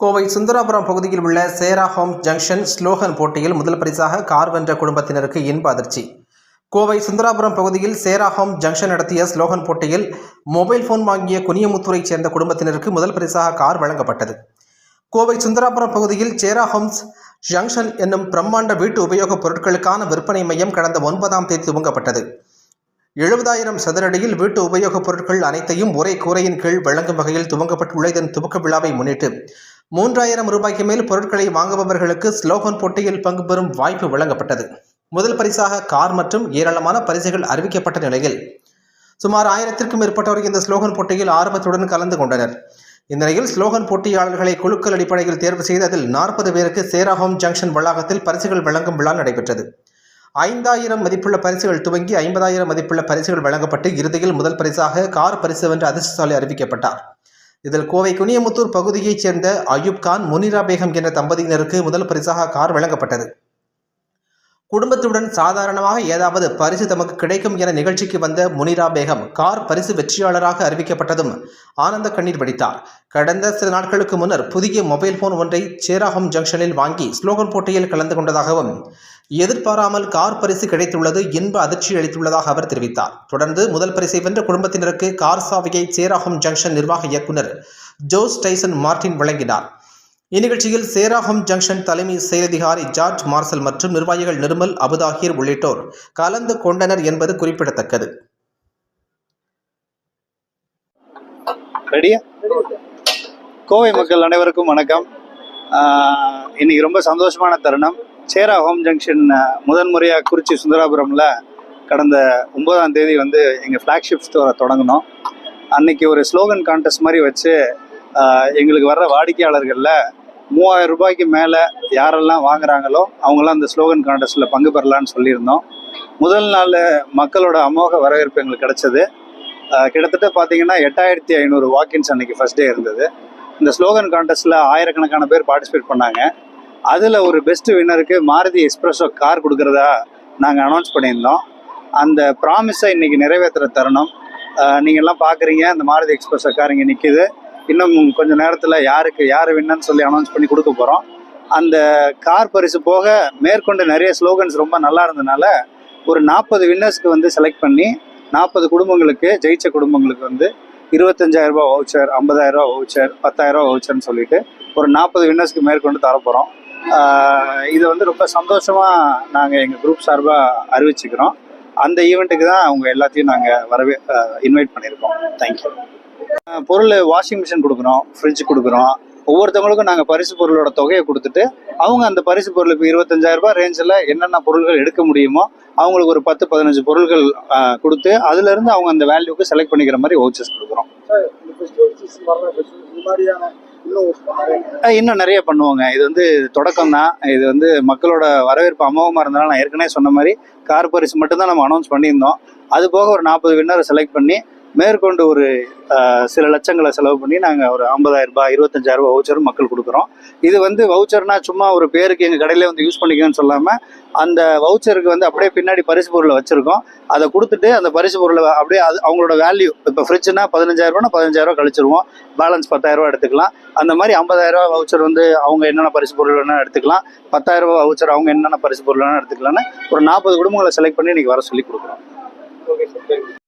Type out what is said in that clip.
கோவை சுந்தராபுரம் பகுதியில் உள்ள சேரா ஹோம் ஜங்ஷன் ஸ்லோகன் போட்டியில் முதல் பரிசாக கார் வென்ற குடும்பத்தினருக்கு இன்ப அதிர்ச்சி. கோவை சுந்தராபுரம் பகுதியில் சேரா ஹோம் ஜங்ஷன் நடத்திய ஸ்லோகன் போட்டியில் மொபைல் ஃபோன் வாங்கிய குனியமுத்தூரைச் சேர்ந்த குடும்பத்தினருக்கு முதல் பரிசாக கார் வழங்கப்பட்டது. கோவை சுந்தராபுரம் பகுதியில் சேரா ஹோம்ஸ் ஜங்ஷன் என்னும் பிரம்மாண்ட வீட்டு உபயோகப் பொருட்களுக்கான விற்பனை மையம் கடந்த ஒன்பதாம் தேதி துவங்கப்பட்டது. எழுபதாயிரம் சதுரடியில் வீட்டு உபயோகப் பொருட்கள் அனைத்தையும் ஒரே கூரையின் கீழ் வழங்கும் வகையில் துவங்கப்பட்டுள்ள இதன் துவக்க விழாவை முன்னிட்டு மூன்றாயிரம் ரூபாய்க்கு மேல் பொருட்களை வாங்குபவர்களுக்கு ஸ்லோகன் போட்டியில் பங்கு பெறும் வாய்ப்பு வழங்கப்பட்டது. முதல் பரிசாக கார் மற்றும் ஏராளமான பரிசுகள் அறிவிக்கப்பட்ட நிலையில் சுமார் ஆயிரத்திற்கும் மேற்பட்டோர் இந்த ஸ்லோகன் போட்டியில் ஆர்வத்துடன் கலந்து கொண்டனர். இந்நிலையில் ஸ்லோகன் போட்டியாளர்களை குழுக்கள் அடிப்படையில் தேர்வு செய்து அதில் நாற்பது பேருக்கு சேராஹோம் ஜங்ஷன் வளாகத்தில் பரிசுகள் வழங்கும் விழா நடைபெற்றது. ஐந்தாயிரம் மதிப்புள்ள பரிசுகள் துவங்கி ஐம்பதாயிரம் மதிப்புள்ள பரிசுகள் வழங்கப்பட்டு இறுதியில் முதல் பரிசாக கார் பரிசு வென்ற அதிர்ஷ்டசாலி அறிவிக்கப்பட்டார். இதில் கோவை குனியமுத்தூர் பகுதியைச் சேர்ந்த அயூப் கான் முனிரா பேகம் என்ற தம்பதியினருக்கு முதல் பரிசாக கார் வழங்கப்பட்டது. குடும்பத்துடன் சாதாரணமாக ஏதாவது பரிசு தமக்கு கிடைக்கும் என நிகழ்ச்சிக்கு வந்த முனிரா பேகம் கார் பரிசு வெற்றியாளராக அறிவிக்கப்பட்டதும் ஆனந்த கண்ணீர் வடித்தார். கடந்த சில நாட்களுக்கு முன்னர் புதிய மொபைல் போன் ஒன்றை சேராகம் ஜங்ஷனில் வாங்கி ஸ்லோகன் போட்டியில் கலந்து கொண்டதாகவும் எதிர்பாராமல் கார் பரிசு கிடைத்துள்ளது இன்ப அதிர்ச்சி அளித்துள்ளதாக அவர் தெரிவித்தார். தொடர்ந்து முதல் பரிசை வென்ற குடும்பத்தினருக்கு கார் சாவியை சேராகம் ஜங்ஷன் நிர்வாக இயக்குனர் ஜோஸ் டைசன் மார்டின் வழங்கினார். இந்நிகழ்ச்சியில் சேராகம் ஜங்ஷன் தலைமை செயலதிகாரி ஜார்ஜ் மார்சல் மற்றும் நிர்வாகிகள் நிர்மல் அபுதாகிர் உள்ளிட்டோர் கலந்து கொண்டனர் என்பது குறிப்பிடத்தக்கது. கோவை மக்கள் அனைவருக்கும் வணக்கம். ஆஹ் இன்னைக்கு ரொம்ப சந்தோஷமான தருணம். சேரா ஹோம் ஜங்ஷன் முதன்முறையாக குறிச்சி சுந்தராபுரம்ல கடந்த ஒன்பதாம் தேதி வந்து எங்கள் ஃப்ளாக்ஷிப் ஸ்டோரை தொடங்கினோம். அன்னைக்கு ஒரு ஸ்லோகன் கான்டெஸ்ட் மாதிரி வச்சு எங்களுக்கு வர்ற வாடிக்கையாளர்களில் மூவாயிரம் ரூபாய்க்கு மேலே யாரெல்லாம் வாங்குறாங்களோ அவங்களாம் அந்த ஸ்லோகன் கான்டெஸ்ட்டில் பங்கு பெறலான்னு சொல்லியிருந்தோம். முதல் நாள் மக்களோட அமோக வரவேற்பு எங்களுக்கு கிடச்சிது. கிட்டத்தட்ட பார்த்தீங்கன்னா எட்டாயிரத்தி ஐநூறு வாக்கின்ஸ் அன்னைக்கு ஃபர்ஸ்ட் டே இருந்தது. இந்த ஸ்லோகன் கான்டெஸ்ட்டில் ஆயிரக்கணக்கான பேர் பார்ட்டிசிபேட் பண்ணாங்க. அதில் ஒரு பெஸ்ட் வின்னருக்கு மாருதி எக்ஸ்பிரஸோ கார் கொடுக்குறதா நாங்கள் அனௌன்ஸ் பண்ணியிருந்தோம். அந்த ப்ராமிஸை இன்றைக்கி நிறைவேற்றுற தருணம். நீங்கள்லாம் எல்லாம் பார்க்குறீங்க அந்த மாருதி எக்ஸ்பிரஸோ கார் இங்கே நிற்கிது இன்னும் கொஞ்சம் நேரத்தில் யாருக்கு யார் வின்னன்னு சொல்லி அனௌன்ஸ் பண்ணி கொடுக்க போகிறோம் அந்த கார் பரிசு போக மேற்கொண்டு நிறைய ஸ்லோகன்ஸ் ரொம்ப நல்லா இருந்ததுனால ஒரு நாற்பது வின்னர்ஸ்க்கு வந்து செலக்ட் பண்ணி நாற்பது குடும்பங்களுக்கு ஜெயிச்ச குடும்பங்களுக்கு வந்து இருபத்தஞ்சாயிரம் ரூபாய் வவுச்சர் ஐம்பதாயிரம் ரூபாய் வவுச்சர் பத்தாயிரம் வவுச்சர்னு சொல்லிட்டு ஒரு நாற்பது வின்னர்ஸ்க்கு மேற்கொண்டு தரப்போகிறோம் இதை வந்து ரொம்ப சந்தோஷமாக நாங்கள் எங்கள் குரூப் சார்பாக அறிவிச்சுக்கிறோம். அந்த ஈவெண்ட்டுக்கு தான் அவங்க எல்லாத்தையும் நாங்கள் வரவே இன்வைட் பண்ணியிருக்கோம். தேங்க்யூ பொருள் வாஷிங் மிஷின் கொடுக்குறோம் ஃப்ரிட்ஜ் கொடுக்குறோம். ஒவ்வொருத்தவங்களுக்கும் நாங்கள் பரிசு பொருளோட தொகையை கொடுத்துட்டு அவங்க அந்த பரிசு பொருள் இப்போ ரூபாய் ரேஞ்சில் என்னென்ன பொருள்கள் எடுக்க முடியுமோ அவங்களுக்கு ஒரு பத்து பதினஞ்சு பொருட்கள் கொடுத்து அதுலேருந்து அவங்க அந்த வேல்யூக்கு செலக்ட் பண்ணிக்கிற மாதிரி வவுச்சர்ஸ் கொடுக்குறோம். இன்னும் நிறைய பண்ணுவோங்க. இது வந்து தொடக்கம் தான் இது வந்து மக்களோட வரவேற்பு அமோகமாக இருந்தாலும் நான் ஏற்கனவே சொன்ன மாதிரி கார் பரிசு மட்டும்தான் நம்ம அனௌன்ஸ் பண்ணியிருந்தோம். அது போக ஒரு நாற்பது வின்னரை செலக்ட் பண்ணி மேற்கொண்டு ஒரு சில லட்சங்களை செலவு பண்ணி நாங்கள் ஒரு ஐம்பதாயிரம் ரூபாய் இருபத்தஞ்சாயிரம் ரூபாய் வவுச்சரும் மக்கள் கொடுக்குறோம். இது வந்து வவுச்சர்னா சும்மா ஒரு பேருக்கு எங்கள் கடையில் வந்து யூஸ் பண்ணிக்கன்னு சொல்லாமல் அந்த வவுச்சருக்கு வந்து அப்படியே பின்னாடி பரிசு பொருளை வச்சுருக்கோம். அதை கொடுத்துட்டு அந்த பரிசு பொருளை அப்படியே அது அவங்களோட வேல்யூ இப்போ ஃப்ரிட்ஜ்னா பதினஞ்சாயிரம் பதினஞ்சாயிரரூபா கழிச்சிருவோம். பேலன்ஸ் பத்தாயிரரூபா எடுத்துக்கலாம். அந்த மாதிரி ஐம்பதாயிரரூபா வவுச்சர் வந்து அவங்க என்னென்ன பரிசு பொருள் வேணால் எடுத்துக்கலாம். பத்தாயிரரூபா வவுச்சர் அவங்க என்னென்ன பரிசு பொருள் வேணால் எடுத்துக்கலாம்னு ஒரு நாற்பது குடும்பங்களை செலக்ட் பண்ணி இன்னைக்கு வர சொல்லி கொடுக்குறோம். Okay sir